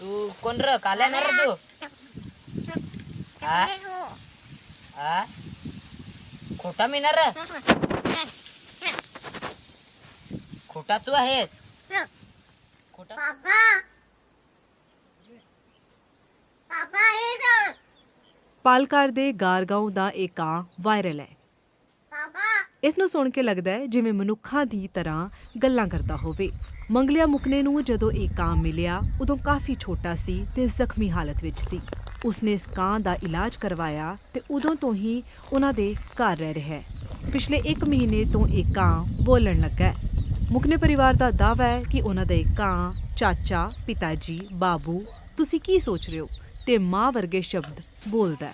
तू कोण र काल येणार रे तू हा हा खोटा मिळणार र खोटा तू आहेस खोटा ਪਾਲਕਾਰ ਦੇ ਗਾਰਗਾਉਂ ਦਾ ਇਹ ਕਾਂ ਵਾਇਰਲ ਹੈ ਇਸ ਨੂੰ ਸੁਣ ਕੇ ਲੱਗਦਾ ਹੈ ਜਿਵੇਂ ਮਨੁੱਖਾਂ ਦੀ ਤਰ੍ਹਾਂ ਗੱਲਾਂ ਕਰਦਾ ਹੋਵੇ ਮੰਗਲਿਆ ਮੁਕਨੇ ਨੂੰ ਜਦੋਂ ਇਹ ਕਾਂ ਮਿਲਿਆ, ਉਦੋਂ ਕਾਫੀ ਛੋਟਾ ਸੀ ਤੇ ਜ਼ਖਮੀ ਹਾਲਤ ਵਿੱਚ ਸੀ। ਉਸਨੇ ਇਸ ਕਾਂ ਦਾ ਇਲਾਜ ਕਰਵਾਇਆ ਤੇ ਉਦੋਂ ਤੋਂ ਹੀ ਉਹਨਾਂ ਦੇ ਘਰ ਰਹਿ ਰਿਹਾ ਹੈ। ਪਿਛਲੇ 1 ਮਹੀਨੇ ਤੋਂ ਇਹ ਕਾਂ ਬੋਲਣ ਲੱਗਾ ਹੈ। ਮੁਕਨੇ ਪਰਿਵਾਰ ਦਾ ਦਾਅਵਾ ਹੈ ਕਿ ਉਹਨਾਂ ਦੇ ਕਾਂ, ਚਾਚਾ ਪਿਤਾ ਜੀ ਬਾਬੂ, ਤੁਸੀਂ ਕੀ ਸੋਚ ਰਹੇ ਹੋ? ਤੇ ਮਾਂ ਵਰਗੇ ਸ਼ਬਦ ਬੋਲਦਾ ਹੈ।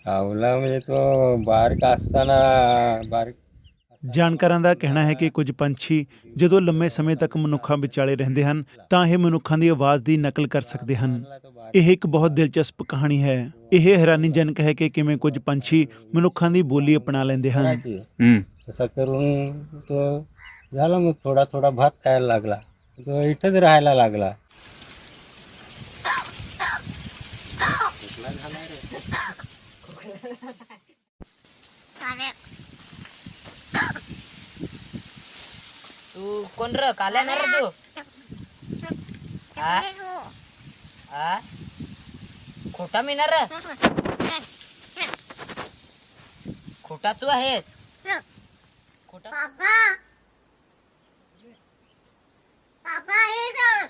ਕਾਵਲਾ म्हणजे तो ਬਾਹਰ का असताना ਬਾਹਰ ਜਾਣਕਾਰਾਂ ਦਾ ਕਹਿਣਾ ਹੈ ਕਿ ਕੁਝ ਪੰਛੀ ਜਦੋਂ ਲੰਮੇ ਸਮੇਂ ਤੱਕ ਮਨੁੱਖਾਂ ਵਿਚਾਲੇ ਰਹਿੰਦੇ ਹਨ ਤਾਂ ਇਹ ਮਨੁੱਖਾਂ ਦੀ ਆਵਾਜ਼ ਦੀ ਨਕਲ ਕਰ ਸਕਦੇ ਹਨ ਇਹ ਇੱਕ ਬਹੁਤ ਦਿਲਚਸਪ ਕਹਾਣੀ ਹੈ ਇਹ ਹੈਰਾਨੀਜਨਕ ਹੈ ਕਿ ਕਿਵੇਂ ਕੁਝ ਪੰਛੀ ਮਨੁੱਖਾਂ ਦੀ ਬੋਲੀ ਅਪਣਾ ਲੈਂਦੇ ਹਨ करायची. तसं करून तो झाला मग थोडा थोडा भात खायला लागला तो इथंच राहायला लागला तू कोण र काल येणार रे तू हा हा खोटा मिळणार र खोटा तू आहेस खोटा Papa. Papa itu.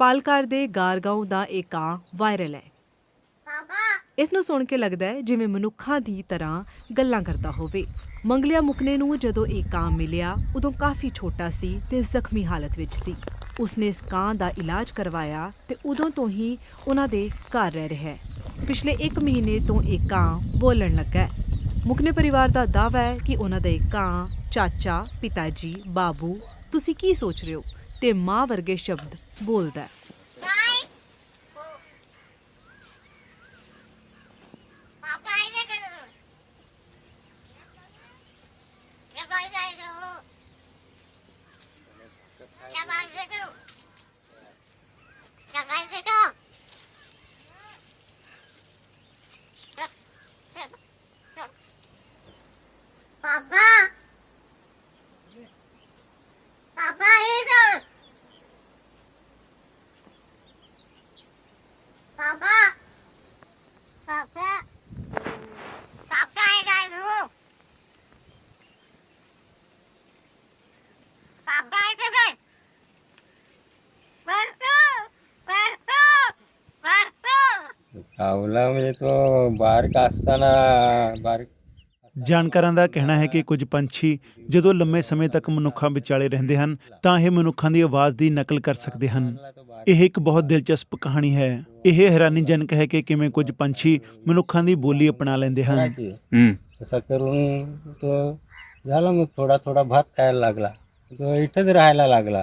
ਪਾਲਕਾਰ ਦੇ ਗਾਰਗਾਉਂ ਦਾ ਇਹ ਕਾਂ ਵਾਇਰਲ ਹੈ Papa. ਇਸ ਨੂੰ ਸੁਣ ਕੇ ਲੱਗਦਾ ਹੈ ਜਿਵੇਂ ਮਨੁੱਖਾਂ ਦੀ ਤਰ੍ਹਾਂ ਗੱਲਾਂ ਕਰਦਾ ਹੋਵੇ। ਮੰਗਲਿਆ ਮੁਕਨੇ ਨੂੰ ਜਦੋਂ ਇਹ ਕਾਂ ਮਿਲਿਆ, ਉਦੋਂ ਕਾਫੀ ਛੋਟਾ ਸੀ ਤੇ ਜ਼ਖਮੀ ਹਾਲਤ ਵਿੱਚ ਸੀ। ਉਸਨੇ ਇਸ ਕਾਂ ਦਾ ਇਲਾਜ ਕਰਵਾਇਆ ਤੇ ਉਦੋਂ ਤੋਂ ਹੀ ਉਹਨਾਂ ਦੇ ਘਰ ਰਹਿ ਰਿਹਾ ਹੈ। ਪਿਛਲੇ 1 ਮਹੀਨੇ ਤੋਂ ਇਹ ਕਾਂ ਬੋਲਣ ਲੱਗਾ ਹੈ। ਮੁਕਨੇ ਪਰਿਵਾਰ ਦਾ ਦਾਅਵਾ ਹੈ ਕਿ ਉਹਨਾਂ ਦੇ ਕਾਂ, ਚਾਚਾ ਪਿਤਾ ਜੀ ਬਾਬੂ, ਤੁਸੀਂ ਕੀ ਸੋਚ ਰਹੇ ਹੋ? ਤੇ ਮਾਂ ਵਰਗੇ ਸ਼ਬਦ ਬੋਲਦਾ ਹੈ। Come. कावला म्हणजे तो बाहेर का असताना बाहेर ਜਾਣਕਾਰਾਂ ਦਾ ਕਹਿਣਾ ਹੈ ਕਿ ਕੁਝ ਪੰਛੀ ਜਦੋਂ ਲੰਮੇ ਸਮੇਂ ਤੱਕ ਮਨੁੱਖਾਂ ਵਿਚਾਲੇ ਰਹਿੰਦੇ ਹਨ ਤਾਂ ਇਹ ਮਨੁੱਖਾਂ ਦੀ ਆਵਾਜ਼ ਦੀ ਨਕਲ ਕਰ ਸਕਦੇ ਹਨ ਇਹ ਇੱਕ ਬਹੁਤ ਦਿਲਚਸਪ ਕਹਾਣੀ ਹੈ ਇਹ ਹੈਰਾਨੀਜਨਕ ਹੈ ਕਿ ਕਿਵੇਂ ਕੁਝ ਪੰਛੀ ਮਨੁੱਖਾਂ ਦੀ ਬੋਲੀ ਅਪਣਾ ਲੈਂਦੇ ਹਨ करायची. तसं करून तो झाला मग थोडा थोडा भात खायला लागला तो इथंच राहायला लागला